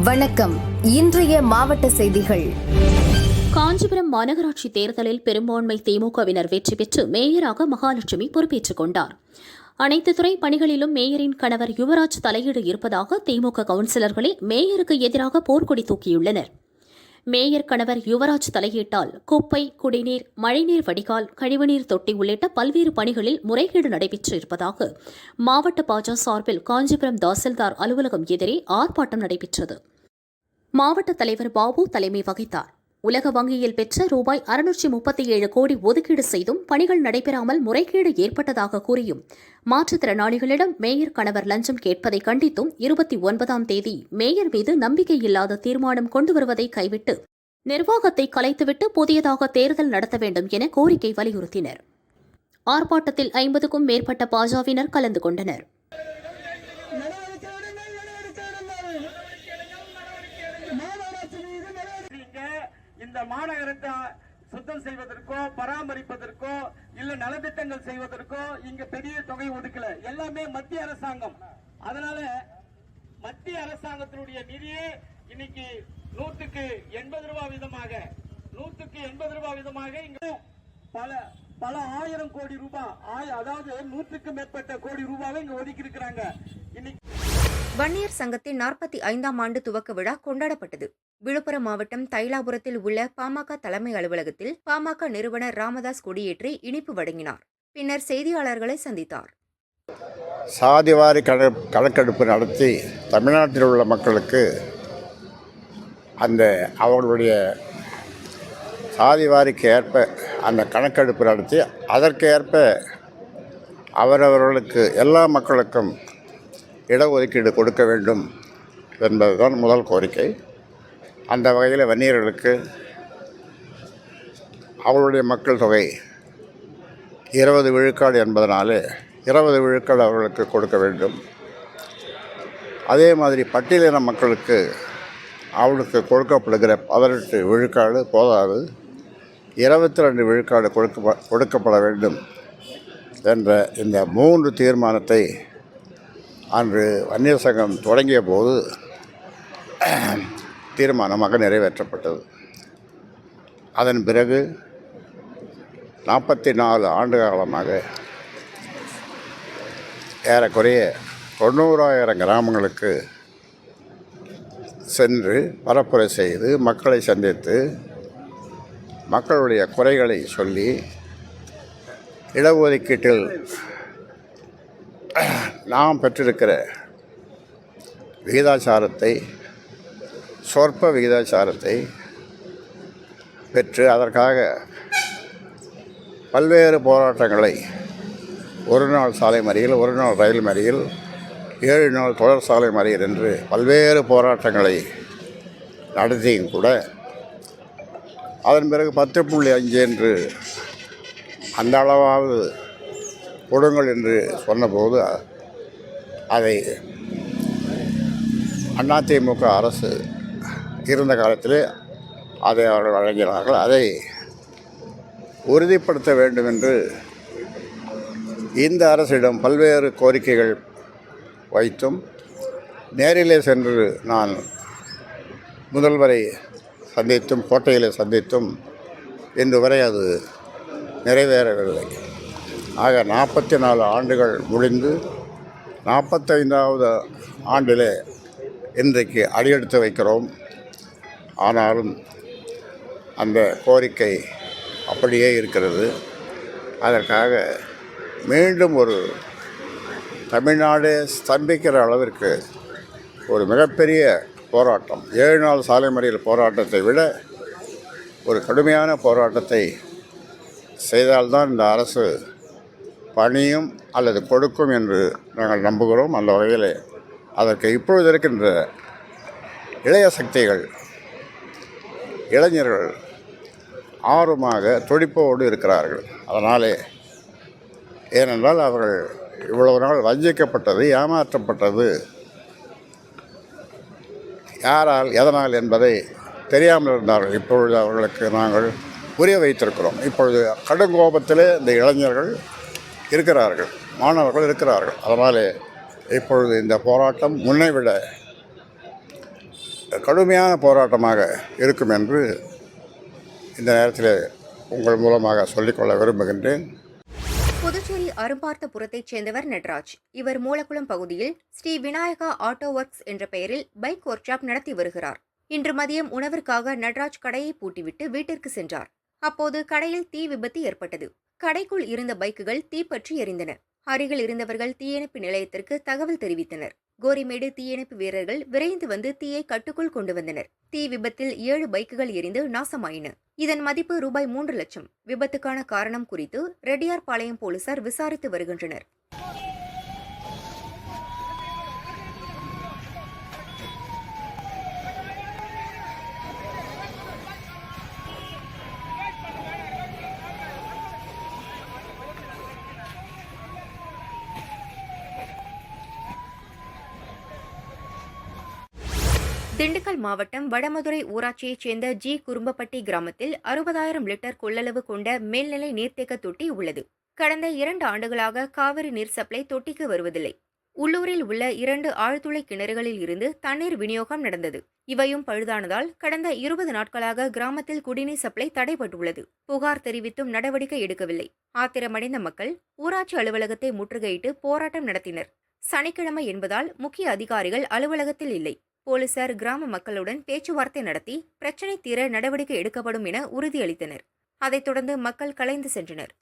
வணக்கம். இன்றைய மாவட்ட செய்திகள். காஞ்சிபுரம் மாநகராட்சி தேர்தலில் பெரும்பான்மை திமுகவினர் வெற்றி பெற்று மேயராக மகாலட்சுமி பொறுப்பேற்றுக் கொண்டார். அனைத்து துறை பணிகளிலும் மேயரின் கணவர் யுவராஜ் தலையீடு இருப்பதாக திமுக கவுன்சிலர்களே மேயருக்கு எதிராக போர்க்கொடி தூக்கியுள்ளனர். மேயர் கணவர் யுவராஜ் தலையீட்டால் குப்பை குடிநீர் மழைநீர் வடிகால் கழிவுநீர் தொட்டி உள்ளிட்ட பல்வேறு பணிகளில் முறைகேடு நடைபெற்று இருப்பதாக மாவட்ட பாஜக சார்பில் காஞ்சிபுரம் தாசில்தார் அலுவலகம் எதிரே ஆர்ப்பாட்டம் நடைபெற்றது. மாவட்ட தலைவர் பாபு தலைமை வகித்தார். உலக வங்கியில் பெற்ற ரூபாய் அறுநூற்றி முப்பத்தி ஏழு கோடி ஒதுக்கீடு செய்தும் பணிகள் நடைபெறாமல் முறைகேடு ஏற்பட்டதாக கூறியும். மாற்றுத்திறனாளிகளிடம் மேயர் கணவர் லஞ்சம் கேட்பதை கண்டித்தும் இருபத்தி ஒன்பதாம் தேதி மேயர் மீது நம்பிக்கையில்லாத தீர்மானம் கொண்டு வருவதை கைவிட்டு நிர்வாகத்தை கலைத்துவிட்டு புதியதாக தேர்தல் நடத்த வேண்டும் என கோரிக்கை வலியுறுத்தினர். ஆர்ப்பாட்டத்தில் ஐம்பதுக்கும் மேற்பட்ட பாஜவினர் கலந்து கொண்டனர். மாநகரத்தை சுத்தம் செய்வதற்கோ பராமரிப்பதற்கோ இல்ல நலத்திட்டங்கள் செய்வதற்கோ இங்க பெரிய தொகை ஒதுக்கல. எல்லாமே மத்திய அரசாங்கம். அதனால மத்திய அரசாங்கத்தினுடைய நிதியே இன்னைக்கு நூற்றுக்கு எண்பது ரூபாய் வீதமாக நூற்றுக்கு எண்பது ரூபாய் வீதமாக இங்க பல பல ஆயிரம் கோடி ரூபாய் அதாவது நூற்றுக்கு மேற்பட்ட கோடி ரூபாவை இங்க ஒதுக்கி இருக்கிறாங்க இன்னைக்கு வன்னியர் சங்கத்தின் நாற்பத்தி ஐந்தாம் ஆண்டு துவக்க விழா கொண்டாடப்பட்டது. விழுப்புரம் மாவட்டம் தைலாபுரத்தில் உள்ள பாமக தலைமை அலுவலகத்தில் பாமக நிறுவனர் ராமதாஸ் கொடியேற்றி இனிப்பு வழங்கினார். பின்னர் செய்தியாளர்களை சந்தித்தார். சாதிவாரி கண கணக்கெடுப்பு நடத்தி தமிழ்நாட்டில் உள்ள மக்களுக்கு அந்த அவர்களுடைய சாதிவாரிக்கு ஏற்ப அந்த கணக்கெடுப்பு நடத்தி அதற்கேற்ப அவரவர்களுக்கு எல்லா மக்களுக்கும் இடஒதுக்கீடு கொடுக்க வேண்டும் என்பதுதான் முதல் கோரிக்கை. அந்த வகையில் வன்னியர்களுக்கு அவர்களுடைய மக்கள் தொகை இருபது விழுக்காடு என்பதனாலே இருபது விழுக்காடு அவர்களுக்கு கொடுக்க வேண்டும். அதே மாதிரி பட்டியலின மக்களுக்கு அவளுக்கு கொடுக்கப்படுகிற பதினெட்டு விழுக்காடு போதாது. இருபத்தி ரெண்டு விழுக்காடு கொடுக்க கொடுக்கப்பட வேண்டும் என்ற இந்த மூன்று தீர்மானத்தை அன்று வன்னியர் சங்கம் தொடங்கிய போது தீர்மானமாக நிறைவேற்றப்பட்டது. அதன் பிறகு நாற்பத்தி நாலு ஆண்டு காலமாக ஏறக்குறைய தொண்ணூறாயிரம் கிராமங்களுக்கு சென்று பரப்புரை செய்து மக்களை சந்தித்து மக்களுடைய குறைகளை சொல்லி இடஒதுக்கீட்டில் நாம் பெற்றிருக்கிற விகிதாச்சாரத்தை சொற்ப விகிதாச்சாரத்தை பெற்று அதற்காக பல்வேறு போராட்டங்களை ஒரு நாள் சாலை மறியல் ஒரு நாள் ரயில் மறியல் ஏழு நாள் தொடர் சாலை மறியல் என்று பல்வேறு போராட்டங்களை நடத்தியும் கூட அதன் பிறகு பத்து புள்ளி அஞ்சு என்று அந்த அளவாவது கொடுங்கள் என்று சொன்னபோது அதை அதிமுக அரசு இருந்த காலத்தில் அதை அவர்கள் வழங்கினார்கள். அதை உறுதிப்படுத்த வேண்டும் என்று இந்த அரசிடம் பல்வேறு கோரிக்கைகள் வைத்தும் நேரிலே சென்று நான் முதல்வரை சந்தித்தும் கோட்டையிலே சந்தித்தும் இன்று வரை அது நிறைவேறவில்லை. ஆக நாற்பத்தி நாலு ஆண்டுகள் முடிந்து நாற்பத்தைந்தாவது ஆண்டிலே இன்றைக்கு அடியெடுத்து வைக்கிறோம். ஆனாலும் அந்த கோரிக்கை அப்படியே இருக்கிறது. அதற்காக மீண்டும் ஒரு தமிழ்நாடே ஸ்தம்பிக்கிற அளவிற்கு ஒரு மிகப்பெரிய போராட்டம். ஏழு நாள் சாலை மறியல் போராட்டத்தை விட ஒரு கடுமையான போராட்டத்தை செய்தால்தான் இந்த அரசு பணியும் அல்லது கொடுக்கும் என்று நாங்கள் நம்புகிறோம். அந்த வகையில் அதற்கு இப்பொழுது இருக்கின்ற இளைய சக்திகள் இளைஞர்கள் ஆர்வமாக துடிப்போடு இருக்கிறார்கள். அதனாலே ஏனென்றால் அவர்கள் இவ்வளவு நாள் வஞ்சிக்கப்பட்டது ஏமாற்றப்பட்டது. யாரால் எதனால் என்பதை தெரியாமல் இருந்தார்கள். இப்பொழுது அவர்களுக்கு நாங்கள் புரிய வைத்திருக்கிறோம். இப்பொழுது கடுங்கோபத்திலே இந்த இளைஞர்கள் இருக்கிறார்கள் மாணவர்கள் இருக்கிறார்கள். அதனாலே இப்பொழுது இந்த போராட்டம் முன்னை விட கடுமையான போராட்டமாக இருக்கும் என்று இந்த நேரத்தில் உங்கள் மூலமாக சொல்லிக்கொள்ள விரும்புகின்றேன். புதுச்சேரி அரும்பார்த்தபுரத்தைச் சேர்ந்தவர் நட்ராஜ். இவர் மூலக்குளம் பகுதியில் ஸ்ரீ விநாயகா ஆட்டோ ஒர்க்ஸ் என்ற பெயரில் பைக் ஒர்க் ஷாப் நடத்தி வருகிறார். இன்று மதியம் உணவிற்காக நட்ராஜ் கடையை பூட்டிவிட்டு வீட்டிற்கு சென்றார். அப்போது கடையில் தீ விபத்து ஏற்பட்டது. கடைக்குள் இருந்த பைக்குகள் தீப்பற்றி எரிந்தன. அருகில் இருந்தவர்கள் தீயணைப்பு நிலையத்திற்கு தகவல் தெரிவித்தனர். கோரிமேடு தீயணைப்பு வீரர்கள் விரைந்து வந்து தீயை கட்டுக்குள் கொண்டு வந்தனர். தீ விபத்தில் ஏழு பைக்குகள் எரிந்து நாசமாயின. இதன் மதிப்பு ரூபாய் மூன்று லட்சம். விபத்துக்கான காரணம் குறித்து ரெட்டியார்பாளையம் போலீசார் விசாரித்து வருகின்றனர். திண்டுக்கல் மாவட்டம் வடமதுரை ஊராட்சியைச் சேர்ந்த ஜி. குறும்பப்பட்டி கிராமத்தில் அறுபதாயிரம் லிட்டர் கொள்ளளவு கொண்ட மேல்நிலை நீர்த்தேக்க தொட்டி உள்ளது. கடந்த இரண்டு ஆண்டுகளாக காவிரி நீர் சப்ளை தொட்டிக்கு வருவதில்லை. உள்ளூரில் உள்ள இரண்டு ஆழ்துளை கிணறுகளில் இருந்து தண்ணீர் விநியோகம் நடந்தது. இவையும் பழுதானதால் கடந்த இருபது நாட்களாக கிராமத்தில் குடிநீர் சப்ளை தடைபட்டுள்ளது. புகார் தெரிவித்தும் நடவடிக்கை எடுக்கவில்லை. ஆத்திரமடைந்த மக்கள் ஊராட்சி அலுவலகத்தை முற்றுகையிட்டு போராட்டம் நடத்தினர். சனிக்கிழமை என்பதால் முக்கிய அதிகாரிகள் அலுவலகத்தில் இல்லை. போலீசார் கிராம மக்களுடன் பேச்சுவார்த்தை நடத்தி பிரச்சினை தீர நடவடிக்கை எடுக்கப்படும் என உறுதியளித்தனர். அதைத் தொடர்ந்து மக்கள் கலைந்து சென்றனர்.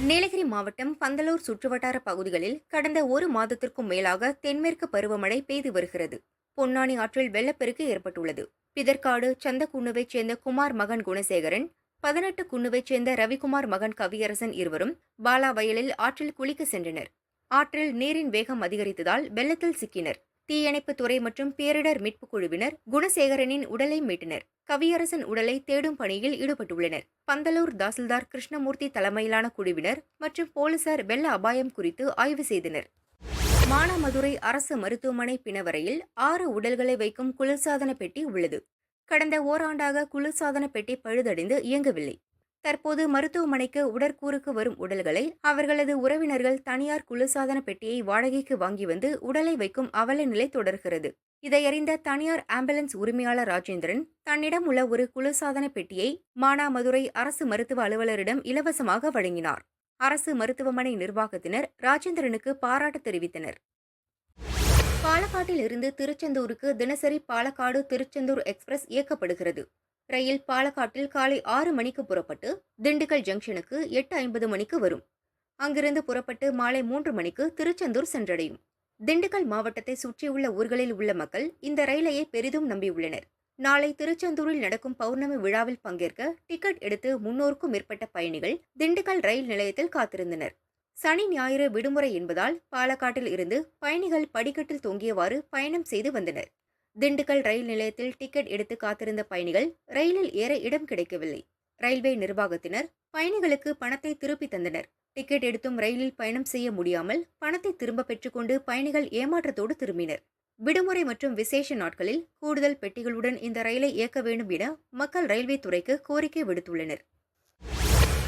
நீலகிரி மாவட்டம் பந்தலூர் சுற்றுவட்டார பகுதிகளில் கடந்த ஒரு மாதத்திற்கும் மேலாக தென்மேற்கு பருவமழை பெய்து வருகிறது. பொன்னானி ஆற்றில் வெள்ளப்பெருக்கு ஏற்பட்டுள்ளது. பிதற்காடு சந்தக்குன்னுவைச் சேர்ந்த குமார் மகன் குணசேகரன் பதினெட்டு குன்னுவைச் சேர்ந்த ரவிக்குமார் மகன் கவியரசன் இருவரும் பாலா வயலில் ஆற்றில் குளிக்க சென்றனர். ஆற்றில் நீரின் வேகம் அதிகரித்ததால் வெள்ளத்தில் சிக்கினர். தீயணைப்புத் துறை மற்றும் பேரிடர் மீட்புக் குழுவினர் குணசேகரனின் உடலை மீட்டனர். கவியரசன் உடலை தேடும் பணியில் ஈடுபட்டுள்ளனர். பந்தலூர் தாசில்தார் கிருஷ்ணமூர்த்தி தலைமையிலான குழுவினர் மற்றும் போலீசார் வெள்ள அபாயம் குறித்து ஆய்வு செய்தனர். மானாமதுரை அரசு மருத்துவமனை பிணவரையில் ஆறு உடல்களை வைக்கும் குளிர்சாதன பெட்டி உள்ளது. கடந்த ஓராண்டாக குளிர்சாதன பெட்டி பழுதடைந்து இயங்கவில்லை. தற்போது மருத்துவமனைக்கு உடற்கூறுக்கு வரும் உடல்களை அவர்களது உறவினர்கள் தனியார் குளிர்சாதன பெட்டியை வாடகைக்கு வாங்கி வந்து உடலை வைக்கும் அவல நிலை தொடர்கிறது. இதையறிந்த தனியார் ஆம்புலன்ஸ் உரிமையாளர் ராஜேந்திரன் தன்னிடம் உள்ள ஒரு குளிர்சாதன பெட்டியை மானாமதுரை அரசு மருத்துவ அலுவலரிடம் இலவசமாக வழங்கினார். அரசு மருத்துவமனை நிர்வாகத்தினர் ராஜேந்திரனுக்கு பாராட்டு தெரிவித்தனர். பாலக்காட்டில் இருந்து திருச்செந்தூருக்கு தினசரி பாலக்காடு திருச்செந்தூர் எக்ஸ்பிரஸ் இயக்கப்படுகிறது. ரயில் பாலக்காட்டில் காலை ஆறு மணிக்கு புறப்பட்டு திண்டுக்கல் ஜங்ஷனுக்கு எட்டு ஐம்பது மணிக்கு வரும். அங்கிருந்து புறப்பட்டு மாலை மூன்று மணிக்கு திருச்செந்தூர் சென்றடையும். திண்டுக்கல் மாவட்டத்தை சுற்றியுள்ள ஊர்களில் உள்ள மக்கள் இந்த ரயிலையே பெரிதும் நம்பியுள்ளனர். நாளை திருச்செந்தூரில் நடக்கும் பௌர்ணமி விழாவில் பங்கேற்க டிக்கெட் எடுத்து முன்னூறுக்கும் மேற்பட்ட பயணிகள் திண்டுக்கல் ரயில் நிலையத்தில் காத்திருந்தனர். சனி ஞாயிறு விடுமுறை என்பதால் பாலக்காட்டில் இருந்து பயணிகள் படிக்கட்டில் தொங்கியவாறு பயணம் செய்து வந்தனர். திண்டுக்கல் ரயில் நிலையத்தில் டிக்கெட் எடுத்து காத்திருந்த பயணிகள் ரயிலில் ஏற இடம் கிடைக்கவில்லை. ரயில்வே நிர்வாகத்தினர் பயணிகளுக்கு பணத்தை திருப்பி தந்தனர். டிக்கெட் எடுத்தும் ரயிலில் பயணம் செய்ய முடியாமல் பணத்தை திரும்ப பெற்றுக்கொண்டு பயணிகள் ஏமாற்றத்தோடு திரும்பினர். விடுமுறை மற்றும் விசேஷ நாட்களில் கூடுதல் பெட்டிகளுடன் இந்த ரயிலை இயக்க வேண்டும் என மக்கள் ரயில்வே துறைக்கு கோரிக்கை விடுத்துள்ளனர்.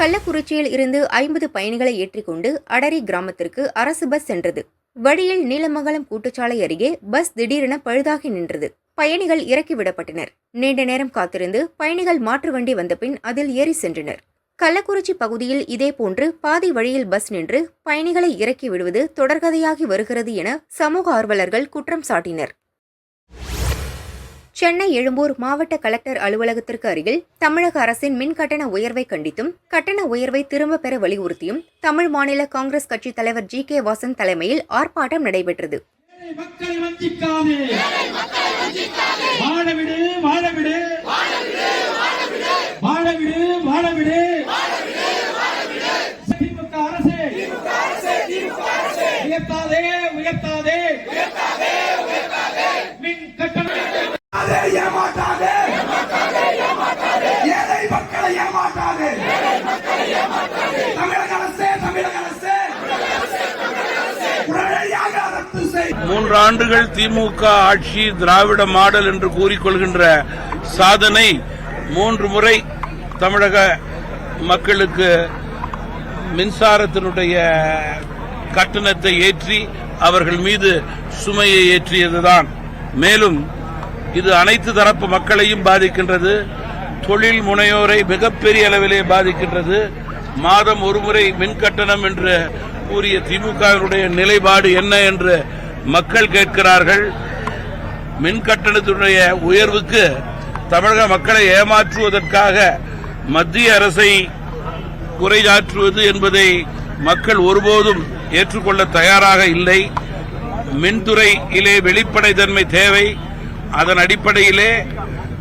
கள்ளக்குறிச்சியில் இருந்து ஐம்பது பயணிகளை ஏற்றிக்கொண்டு அடரி கிராமத்திற்கு அரசு பஸ் சென்றது. வழியில் நீலமங்கலம் கூட்டுச்சாலை அருகே பஸ் திடீரென பழுதாகி நின்றது. பயணிகள் இறக்கிவிடப்பட்டனர் நீண்ட நேரம் காத்திருந்து பயணிகள் மாற்று வண்டி வந்தபின் அதில் ஏறி சென்றனர். கள்ளக்குறிச்சி பகுதியில் இதேபோன்று பாதி வழியில் பஸ் நின்று பயணிகளை இறக்கி விடுவது தொடர்கதையாகி வருகிறது என சமூக ஆர்வலர்கள் குற்றம் சாட்டினர். சென்னை எழும்பூர் மாவட்ட கலெக்டர் அலுவலகத்திற்கு அருகில் தமிழக அரசின் மின் கட்டண உயர்வை கண்டித்தும் கட்டண உயர்வை திரும்ப பெற வலியுறுத்தியும் தமிழ் மாநில காங்கிரஸ் கட்சி தலைவர் ஜி. கே. வாசன் தலைமையில் ஆர்ப்பாட்டம் நடைபெற்றது. உயர்த்தாதே உயர்த்தாதே. மின் கட்டணம் ஏமாற்றாதே ஏழை மக்களை ஏமாற்றாதே தமிழக அரசே தமிழக அரசே உடனடியாக ரத்து செய் மூன்று ஆண்டுகள் திமுக ஆட்சி திராவிட மாடல் என்று கூறிக்கொள்கின்ற சாதனை மூன்று முறை தமிழக மக்களுக்கு மின்சாரத்தினுடைய கட்டணத்தை ஏற்றி அவர்கள் மீது சுமையை ஏற்றியதுதான். மேலும் இது அனைத்து தரப்பு மக்களையும் பாதிக்கின்றது. தொழில் முனையோரை மிகப்பெரிய அளவிலே பாதிக்கின்றது. மாதம் ஒருமுறை மின் கட்டணம் என்று கூறிய திமுகவினுடைய நிலைப்பாடு என்ன என்று மக்கள் கேட்கிறார்கள். மின் கட்டணத்தினுடைய உயர்வுக்கு தமிழக மக்களை ஏமாற்றுவதற்காக மத்திய அரசை குறையாற்றுவது என்பதை மக்கள் ஒருபோதும் ஏற்றுக்கொள்ள தயாராக இல்லை. மின்துறையிலே வெளிப்படைத்தன்மை தேவை. அதன் அடிப்படையிலே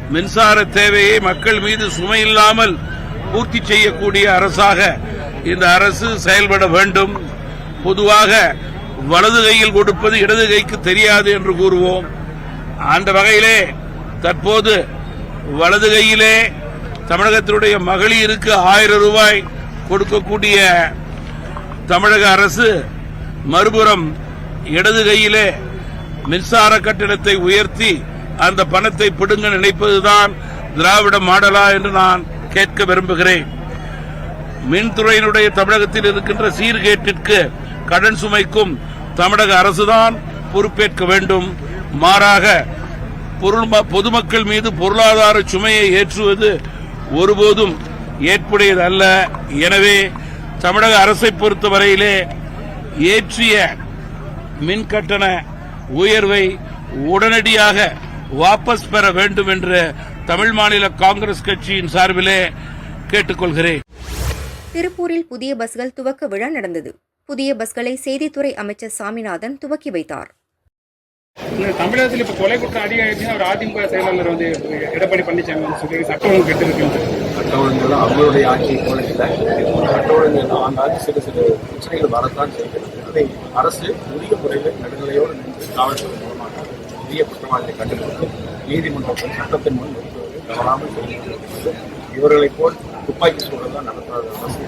மின்சார தேவையை மக்கள் மீது சுமையில்லாமல் பூர்த்தி செய்யக்கூடிய அரசாக இந்த அரசு செயல்பட வேண்டும். பொதுவாக வலது கையில் கொடுப்பது இடது கைக்கு தெரியாது என்று கூறுவோம். அந்த வகையிலே தற்போது வலது கையிலே தமிழகத்தினுடைய மகளிருக்கு ஆயிரம் ரூபாய் கொடுக்கக்கூடிய தமிழக அரசு மறுபுறம் இடது கையிலே மின்சார கட்டணத்தை உயர்த்தி அந்த பணத்தை பிடுங்க நினைப்பதுதான் திராவிட மாடலா என்று நான் கேட்க விரும்புகிறேன். மின்துறையினுடைய தமிழகத்தில் இருக்கின்ற சீர்கேட்டிற்கு கடன் சுமைக்கும் தமிழக அரசுதான் பொறுப்பேற்க வேண்டும். மாறாக பொருள் பொதுமக்கள் மீது பொருளாதார சுமையை ஏற்றுவது ஒருபோதும் ஏற்புடையதல்ல. எனவே தமிழக அரசை பொறுத்தவரையிலே ஏற்றிய மின் கட்டண உயர்வை உடனடியாக வாபஸ் பெற வேண்டும் என்று தமிழ் மாநில காங்கிரஸ் கட்சியின் சார்பிலே கேட்டுக்கொள்கிறேன். திருப்பூரில் புதிய பஸ்கள் துவக்க விழா நடந்தது. புதிய பஸ்களை செய்தித்துறை அமைச்சர் சாமிநாதன் துவக்கி வைத்தார். இந்த தமிழகத்தில் இப்போ கொலை குற்றம் அதிகமாகிடுச்சுன்னா ஒரு அதிமுக செயலாளர் வந்து எடப்பாடி பழனிசாமி சொல்லி சட்டம் ஒழுங்கு கெட்டு இருக்கு சட்ட ஒழுங்குகள் அவங்களுடைய ஆட்சியை போல இல்லை சட்ட ஒழுங்குகள் ஆங்காங்கு சிறு சிறு பிரச்சனைகள் வரத்தான் செய்கிறது. அதை அரசு உரிய முறையில் நடுநிலையோடு நின்று காவல்துறை மூலமாக புதிய குற்றவாளிகளை கண்டுபிடித்து நீதிமன்றத்தில் சட்டத்தின் முன் தவறாமல் இவர்களைப் போல் துப்பாக்கி சூழல் தான் நடத்தாத அரசு.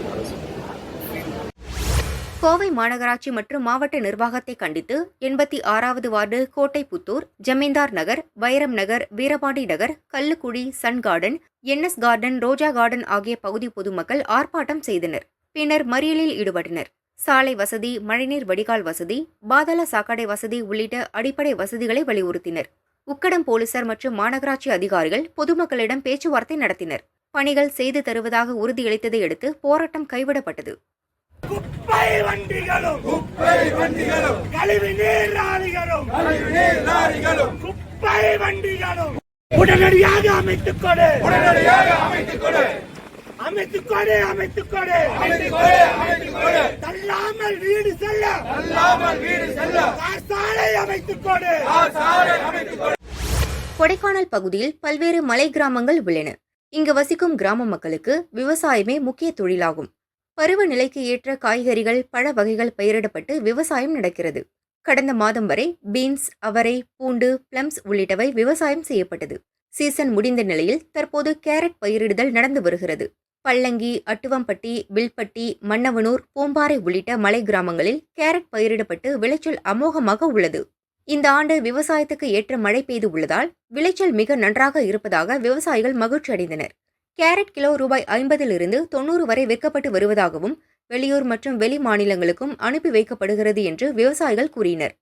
கோவை மாநகராட்சி மற்றும் மாவட்ட நிர்வாகத்தை கண்டித்து எண்பத்தி ஆறாவது ward Kottaipputhur Zamindar Nagar Vairam Nagar Veerapandi Nagar Kallukuzhi Sun Garden NS Garden Roja Garden ஆகிய பகுதி பொதுமக்கள் ஆர்ப்பாட்டம் செய்தனர். பின்னர் மறியலில் ஈடுபட்டனர். சாலை வசதி மழைநீர் வடிகால் வசதி பாதாள சாக்கடை வசதி உள்ளிட்ட அடிப்படை வசதிகளை வலியுறுத்தினர். உக்கடம் போலீசார் மற்றும் மாநகராட்சி அதிகாரிகள் பொதுமக்களிடம் பேச்சுவார்த்தை நடத்தினர். பணிகள் செய்து தருவதாக உறுதியளித்ததை அடுத்து போராட்டம் கைவிடப்பட்டது. குப்பை வண்டிகளும். குப்பை வண்டிகளும். கழிவு நீர் லாரிகளும். கழிவு நீர் லாரிகளும். குப்பை வண்டிகளும். உடனடியாக அமைத்துக் கொடு. உடனடியாக அமைத்துக் கொடு. அமைத்துக் கொடு அமைத்துக் கொடு. அமைத்துக் கொடு அமைத்துக் கொடு. தள்ளாமல் வீடு செல்ல. தள்ளாமல் வீடு செல்ல. சாலை அமைத்துக் கொடு. சாலை அமைத்துக் கொடு. கொடைக்கானல் பகுதியில் பல்வேறு மலை கிராமங்கள் உள்ளன. இங்கு வசிக்கும் கிராம மக்களுக்கு விவசாயமே முக்கிய தொழிலாகும். பருவநிலைக்கு ஏற்ற காய்கறிகள் பழ வகைகள் பயிரிடப்பட்டு விவசாயம் நடக்கிறது. கடந்த மாதம் வரை பீன்ஸ் அவரை பூண்டு பிளம்ஸ் உள்ளிட்டவை விவசாயம் செய்யப்பட்டது. சீசன் முடிந்த நிலையில் தற்போது கேரட் பயிரிடுதல் நடந்து வருகிறது. பள்ளங்கி அட்டுவம்பட்டி வில்பட்டி மன்னவனூர் பூம்பாறை உள்ளிட்ட மலை கிராமங்களில் கேரட் பயிரிடப்பட்டு விளைச்சல் அமோகமாக உள்ளது. இந்த ஆண்டு விவசாயத்துக்கு ஏற்ற மழை பெய்து உள்ளதால் விளைச்சல் மிக நன்றாக இருப்பதாக விவசாயிகள் மகிழ்ச்சி அடைந்தனர் கேரட் கிலோ ரூபாய் ஐம்பதிலிருந்து தொண்ணூறு வரை விற்கப்பட்டு வருவதாகவும் வெளியூர் மற்றும் வெளி மாநிலங்களுக்கும் அனுப்பி வைக்கப்படுகிறது என்று விவசாயிகள் கூறினர்.